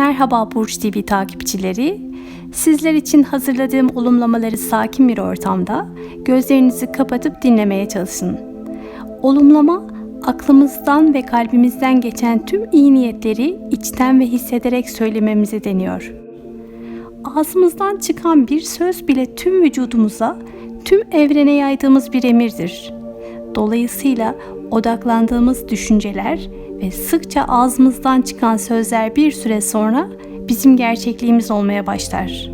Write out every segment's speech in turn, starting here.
Merhaba Burç TV takipçileri. Sizler için hazırladığım olumlamaları sakin bir ortamda gözlerinizi kapatıp dinlemeye çalışın. Olumlama aklımızdan ve kalbimizden geçen tüm iyi niyetleri içten ve hissederek söylememize deniyor. Ağzımızdan çıkan bir söz bile tüm vücudumuza, tüm evrene yaydığımız bir emirdir. Dolayısıyla odaklandığımız düşünceler ve sıkça ağzımızdan çıkan sözler bir süre sonra bizim gerçekliğimiz olmaya başlar.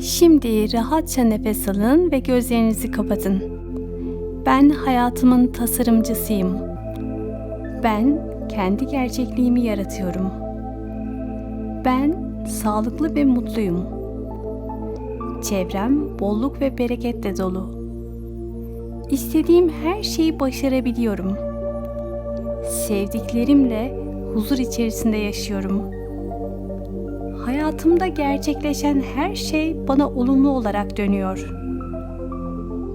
Şimdi rahatça nefes alın ve gözlerinizi kapatın. Ben hayatımın tasarımcısıyım. Ben kendi gerçekliğimi yaratıyorum. Ben sağlıklı ve mutluyum. Çevrem bolluk ve bereketle dolu. İstediğim her şeyi başarabiliyorum. Sevdiklerimle huzur içerisinde yaşıyorum. Hayatımda gerçekleşen her şey bana olumlu olarak dönüyor.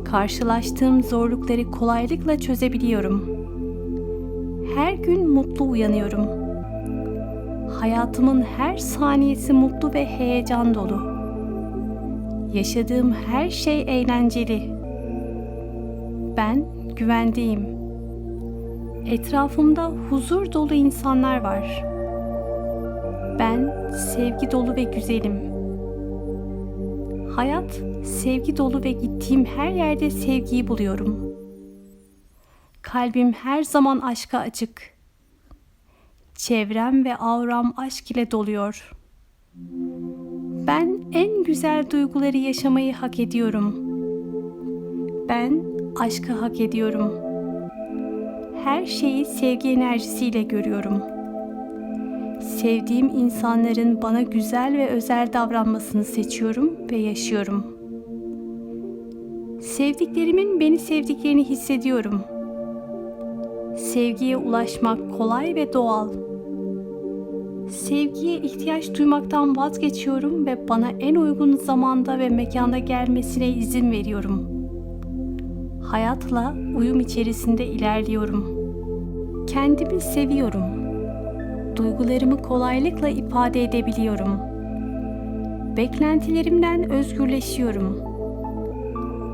Karşılaştığım zorlukları kolaylıkla çözebiliyorum. Her gün mutlu uyanıyorum. Hayatımın her saniyesi mutlu ve heyecan dolu. Yaşadığım her şey eğlenceli. Ben güvendeyim. Etrafımda huzur dolu insanlar var. Ben sevgi dolu ve güzelim. Hayat sevgi dolu ve gittiğim her yerde sevgiyi buluyorum. Kalbim her zaman aşka açık. Çevrem ve avram aşk ile doluyor. Ben en güzel duyguları yaşamayı hak ediyorum. Ben aşkı hak ediyorum. Her şeyi sevgi enerjisiyle görüyorum. Sevdiğim insanların bana güzel ve özel davranmasını seçiyorum ve yaşıyorum. Sevdiklerimin beni sevdiklerini hissediyorum. Sevgiye ulaşmak kolay ve doğal. Sevgiye ihtiyaç duymaktan vazgeçiyorum ve bana en uygun zamanda ve mekanda gelmesine izin veriyorum. Hayatla uyum içerisinde ilerliyorum. Kendimi seviyorum. Duygularımı kolaylıkla ifade edebiliyorum. Beklentilerimden özgürleşiyorum.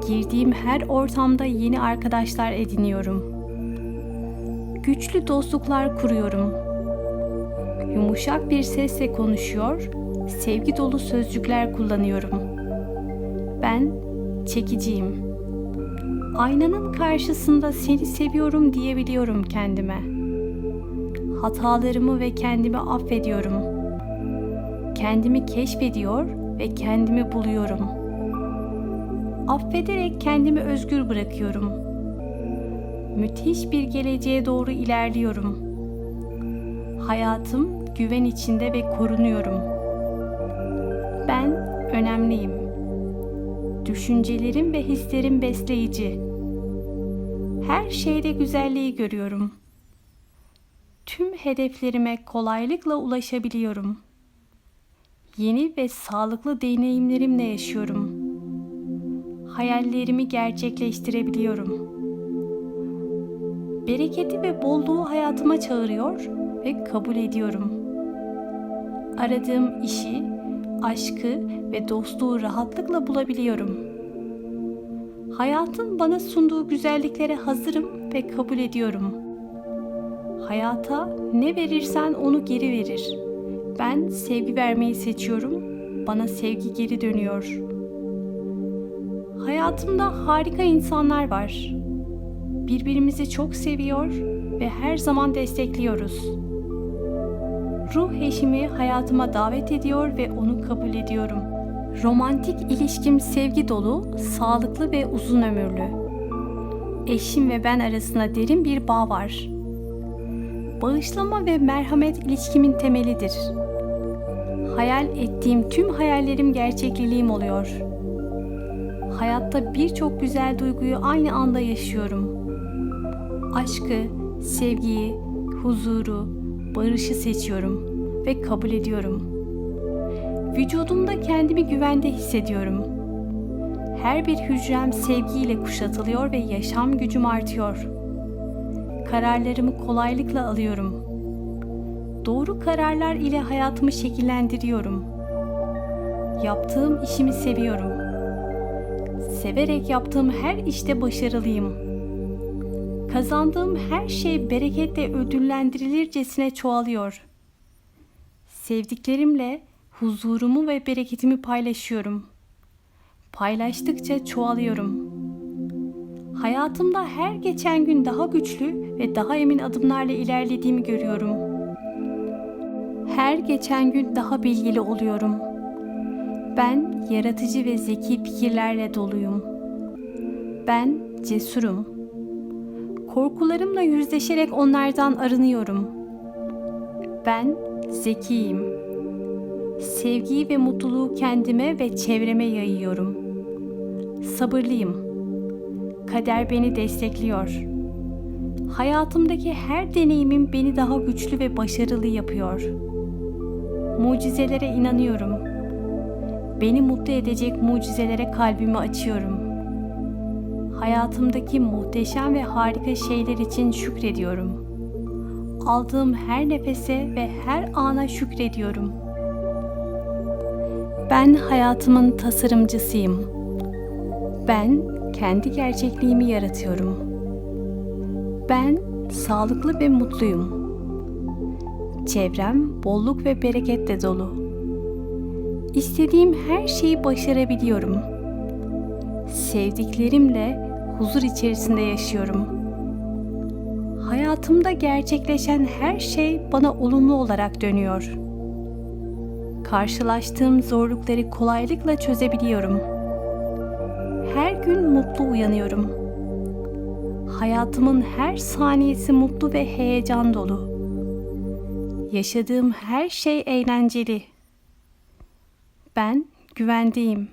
Girdiğim her ortamda yeni arkadaşlar ediniyorum. Güçlü dostluklar kuruyorum. Yumuşak bir sesle konuşuyor, sevgi dolu sözcükler kullanıyorum. Ben çekiciyim. Aynanın karşısında seni seviyorum diyebiliyorum kendime. Hatalarımı ve kendimi affediyorum. Kendimi keşfediyor ve kendimi buluyorum. Affederek kendimi özgür bırakıyorum. Müthiş bir geleceğe doğru ilerliyorum. Hayatım güven içinde ve korunuyorum. Ben önemliyim. Düşüncelerim ve hislerim besleyici. Her şeyde güzelliği görüyorum. Tüm hedeflerime kolaylıkla ulaşabiliyorum. Yeni ve sağlıklı deneyimlerimle yaşıyorum. Hayallerimi gerçekleştirebiliyorum. Bereketi ve bolluğu hayatıma çağırıyor ve kabul ediyorum. Aradığım işi, aşkı ve dostluğu rahatlıkla bulabiliyorum. Hayatın bana sunduğu güzelliklere hazırım ve kabul ediyorum. Hayata ne verirsen onu geri verir. Ben sevgi vermeyi seçiyorum. Bana sevgi geri dönüyor. Hayatımda harika insanlar var. Birbirimizi çok seviyor ve her zaman destekliyoruz. Ruh eşimi hayatıma davet ediyor ve onu kabul ediyorum. Romantik ilişkim sevgi dolu, sağlıklı ve uzun ömürlü. Eşim ve ben arasında derin bir bağ var. Bağışlama ve merhamet ilişkimin temelidir. Hayal ettiğim tüm hayallerim gerçekliliğim oluyor. Hayatta birçok güzel duyguyu aynı anda yaşıyorum. Aşkı, sevgiyi, huzuru, barışı seçiyorum ve kabul ediyorum. Vücudumda kendimi güvende hissediyorum. Her bir hücrem sevgiyle kuşatılıyor ve yaşam gücüm artıyor. Kararlarımı kolaylıkla alıyorum. Doğru kararlar ile hayatımı şekillendiriyorum. Yaptığım işimi seviyorum. Severek yaptığım her işte başarılıyım. Kazandığım her şey bereketle ödüllendirilircesine çoğalıyor. Sevdiklerimle huzurumu ve bereketimi paylaşıyorum. Paylaştıkça çoğalıyorum. Hayatımda her geçen gün daha güçlü ve daha emin adımlarla ilerlediğimi görüyorum. Her geçen gün daha bilgili oluyorum. Ben yaratıcı ve zeki fikirlerle doluyum. Ben cesurum. Korkularımla yüzleşerek onlardan arınıyorum. Ben zekiyim. Sevgiyi ve mutluluğu kendime ve çevreme yayıyorum. Sabırlıyım. Kader beni destekliyor. Hayatımdaki her deneyimim beni daha güçlü ve başarılı yapıyor. Mucizelere inanıyorum. Beni mutlu edecek mucizelere kalbimi açıyorum. Hayatımdaki muhteşem ve harika şeyler için şükrediyorum. Aldığım her nefese ve her ana şükrediyorum. Ben hayatımın tasarımcısıyım. Ben kendi gerçekliğimi yaratıyorum. Ben sağlıklı ve mutluyum. Çevrem bolluk ve bereketle dolu. İstediğim her şeyi başarabiliyorum. Sevdiklerimle huzur içerisinde yaşıyorum. Hayatımda gerçekleşen her şey bana olumlu olarak dönüyor. Karşılaştığım zorlukları kolaylıkla çözebiliyorum. Her gün mutlu uyanıyorum. Hayatımın her saniyesi mutlu ve heyecan dolu. Yaşadığım her şey eğlenceli. Ben güvendeyim.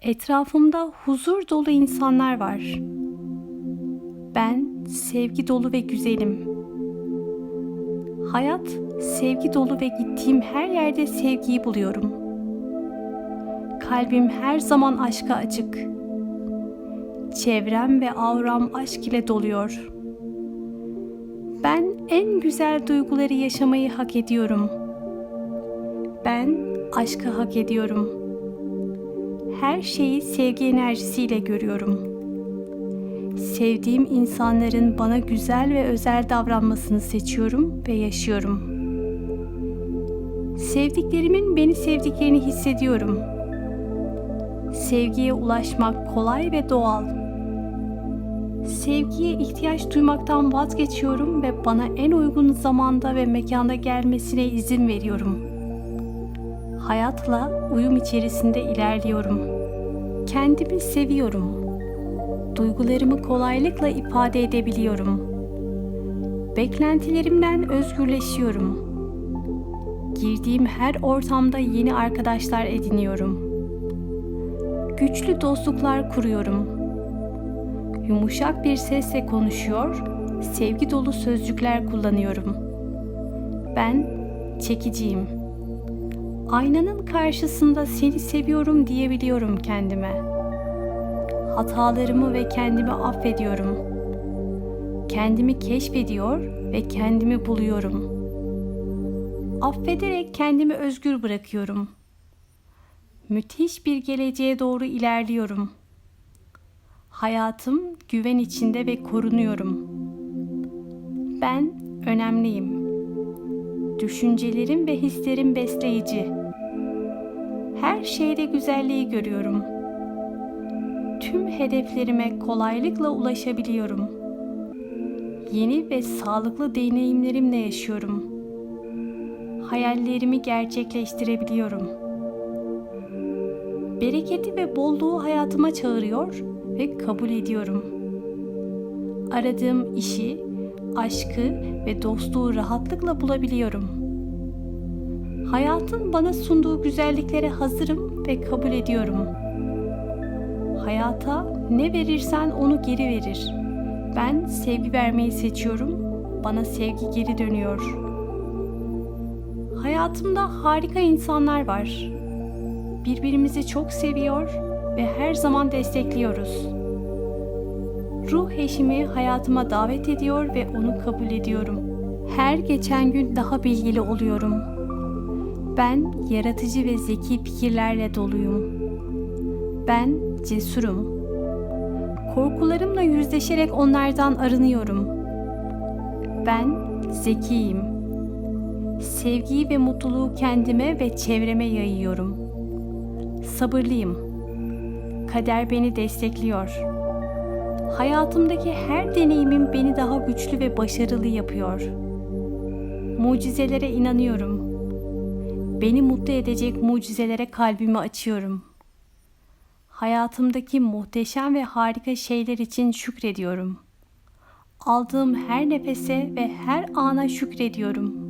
Etrafımda huzur dolu insanlar var. Ben sevgi dolu ve güzelim. Hayat sevgi dolu ve gittiğim her yerde sevgiyi buluyorum. Kalbim her zaman aşka açık. Çevrem ve auram aşk ile doluyor. Ben en güzel duyguları yaşamayı hak ediyorum. Ben aşkı hak ediyorum. Her şeyi sevgi enerjisiyle görüyorum. Sevdiğim insanların bana güzel ve özel davranmasını seçiyorum ve yaşıyorum. Sevdiklerimin beni sevdiklerini hissediyorum. Sevgiye ulaşmak kolay ve doğal. Sevgiye ihtiyaç duymaktan vazgeçiyorum ve bana en uygun zamanda ve mekanda gelmesine izin veriyorum. Hayatla uyum içerisinde ilerliyorum. Kendimi seviyorum. Duygularımı kolaylıkla ifade edebiliyorum. Beklentilerimden özgürleşiyorum. Girdiğim her ortamda yeni arkadaşlar ediniyorum. Güçlü dostluklar kuruyorum. Yumuşak bir sesle konuşuyor, sevgi dolu sözcükler kullanıyorum. Ben çekiciyim. Aynanın karşısında seni seviyorum diyebiliyorum kendime. Hatalarımı ve kendimi affediyorum. Kendimi keşfediyor ve kendimi buluyorum. Affederek kendimi özgür bırakıyorum. Müthiş bir geleceğe doğru ilerliyorum. Hayatım güven içinde ve korunuyorum. Ben önemliyim. Düşüncelerim ve hislerim besleyici. Her şeyde güzelliği görüyorum. Tüm hedeflerime kolaylıkla ulaşabiliyorum. Yeni ve sağlıklı deneyimlerimle yaşıyorum. Hayallerimi gerçekleştirebiliyorum. Bereketi ve bolluğu hayatıma çağırıyor ve kabul ediyorum. Aradığım işi, aşkı ve dostluğu rahatlıkla bulabiliyorum. Hayatın bana sunduğu güzelliklere hazırım ve kabul ediyorum. Hayata ne verirsen onu geri verir. Ben sevgi vermeyi seçiyorum. Bana sevgi geri dönüyor. Hayatımda harika insanlar var. Birbirimizi çok seviyor ve her zaman destekliyoruz. Ruh eşimi hayatıma davet ediyor ve onu kabul ediyorum. Her geçen gün daha bilgili oluyorum. Ben yaratıcı ve zeki fikirlerle doluyum. Ben cesurum. Korkularımla yüzleşerek onlardan arınıyorum. Ben zekiyim. Sevgiyi ve mutluluğu kendime ve çevreme yayıyorum. Sabırlıyım. Kader beni destekliyor. Hayatımdaki her deneyimim beni daha güçlü ve başarılı yapıyor. Mucizelere inanıyorum. Beni mutlu edecek mucizelere kalbimi açıyorum. Hayatımdaki muhteşem ve harika şeyler için şükrediyorum. Aldığım her nefese ve her ana şükrediyorum.